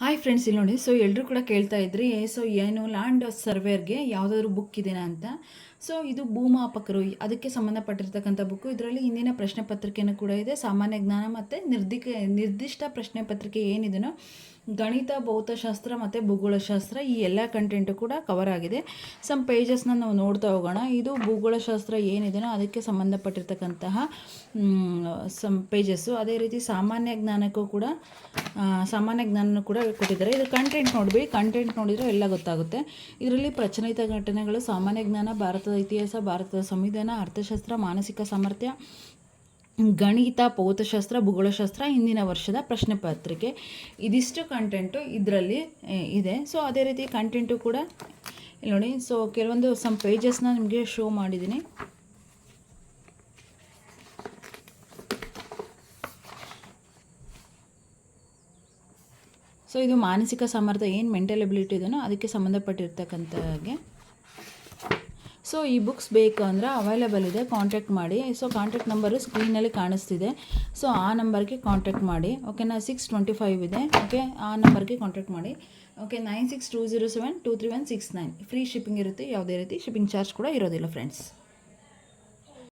Hi friends ಇಲ್ಲಿ ನೋಡಿ. So ಎಲ್ಲರೂ ಕೂಡ ಕೇಳ್ತಾ ಇದ್ರಿ ಸೊ ಏನು ಲ್ಯಾಂಡ್ ಸರ್ವೇರ್ಗೆ ಯಾವುದಾದ್ರು ಬುಕ್ ಇದೆಯಾ ಅಂತ. ಸೊ ಇದು ಭೂಮಾಪಕರು, ಅದಕ್ಕೆ ಸಂಬಂಧಪಟ್ಟಿರ್ತಕ್ಕಂಥ ಬುಕ್ಕು ಇದರಲ್ಲಿ ಹಿಂದಿನ ಪ್ರಶ್ನೆ ಪತ್ರಿಕೆಯೂ ಕೂಡ ಇದೆ. ಸಾಮಾನ್ಯ ಜ್ಞಾನ ಮತ್ತು ನಿರ್ದಿಕ, ನಿರ್ದಿಷ್ಟ ಪ್ರಶ್ನೆ ಪತ್ರಿಕೆ ಏನಿದೆಯೋ ಗಣಿತ, ಭೌತಶಾಸ್ತ್ರ ಮತ್ತು ಭೂಗೋಳಶಾಸ್ತ್ರ ಈ ಎಲ್ಲ ಕಂಟೆಂಟು ಕೂಡ ಕವರ್ ಆಗಿದೆ. ಸಮ್ ಪೇಜಸ್ನ ನಾವು ನೋಡ್ತಾ ಹೋಗೋಣ. ಇದು ಭೂಗೋಳಶಾಸ್ತ್ರ ಏನಿದೆಯೋ ಅದಕ್ಕೆ ಸಂಬಂಧಪಟ್ಟಿರ್ತಕ್ಕಂತಹ ಸಮ್ ಪೇಜಸ್ಸು ಅದೇ ರೀತಿ ಸಾಮಾನ್ಯ ಜ್ಞಾನಕ್ಕೂ ಕೂಡ ಸಾಮಾನ್ಯ ಜ್ಞಾನನೂ ಕೂಡ ಕೊಟ್ಟಿದ್ದಾರೆ. ಇದು ಕಂಟೆಂಟ್ ನೋಡಿಬಿಡಿ. ಕಂಟೆಂಟ್ ನೋಡಿದರೆ ಎಲ್ಲ ಗೊತ್ತಾಗುತ್ತೆ. ಇದರಲ್ಲಿ ಪ್ರಚಲಿತ ಘಟನೆಗಳು, ಸಾಮಾನ್ಯ ಜ್ಞಾನ, ಭಾರತದ ಇತಿಹಾಸ, ಭಾರತದ ಸಂವಿಧಾನ, ಅರ್ಥಶಾಸ್ತ್ರ, ಮಾನಸಿಕ ಸಾಮರ್ಥ್ಯ ಗಣಿತ, ಭೌತಶಾಸ್ತ್ರ, ಭೂಗೋಳಶಾಸ್ತ್ರ ಹಿಂದಿನ ವರ್ಷದ ಪ್ರಶ್ನೆ ಪತ್ರಿಕೆ. ಇದಿಷ್ಟು ಕಂಟೆಂಟು ಇದರಲ್ಲಿ ಇದೆ. ಸೊ ಅದೇ ರೀತಿ ಕಂಟೆಂಟು ಕೂಡ ಇಲ್ಲಿ ನೋಡಿ. ಸೊ ಕೆಲವೊಂದು ಸಮ್ ಪೇಜಸ್ನ ನಿಮಗೆ ಶೋ ಮಾಡಿದ್ದೀನಿ. ಸೊ ಇದು ಮಾನಸಿಕ ಸಾಮರ್ಥ್ಯ, ಏನು ಮೆಂಟಲ್ ಎಬಿಲಿಟಿ ಇದೆಯೋ ಅದಕ್ಕೆ ಸಂಬಂಧಪಟ್ಟಿರ್ತಕ್ಕಂಥಗೆ ಸೊ ಈ ಬುಕ್ಸ್ ಬೇಕು ಅಂದರೆ ಅವೈಲೇಬಲ್ ಇದೆ. ಕಾಂಟ್ಯಾಕ್ಟ್ ಮಾಡಿ. ಸೊ ಕಾಂಟ್ಯಾಕ್ಟ್ ನಂಬರ್ ಸ್ಕ್ರೀನಲ್ಲಿ ಕಾಣಿಸ್ತಿದೆ. ಸೊ ಆ ನಂಬರ್ಗೆ ಕಾಂಟ್ಯಾಕ್ಟ್ ಮಾಡಿ. ಓಕೆನಾ ಸಿಕ್ಸ್ ಟ್ವೆಂಟಿ ಫೈವ್ ಇದೆ. ಓಕೆ ಆ ನಂಬರ್ಗೆ ಕಾಂಟ್ಯಾಕ್ಟ್ ಮಾಡಿ. Okay nine six two zero seven two three one six nine free shipping ಇರುತ್ತೆ. ಯಾವುದೇ ರೀತಿ ಶಿಪ್ಪಿಂಗ್ ಚಾರ್ಜ್ ಕೂಡ ಇರೋದಿಲ್ಲ ಫ್ರೆಂಡ್ಸ್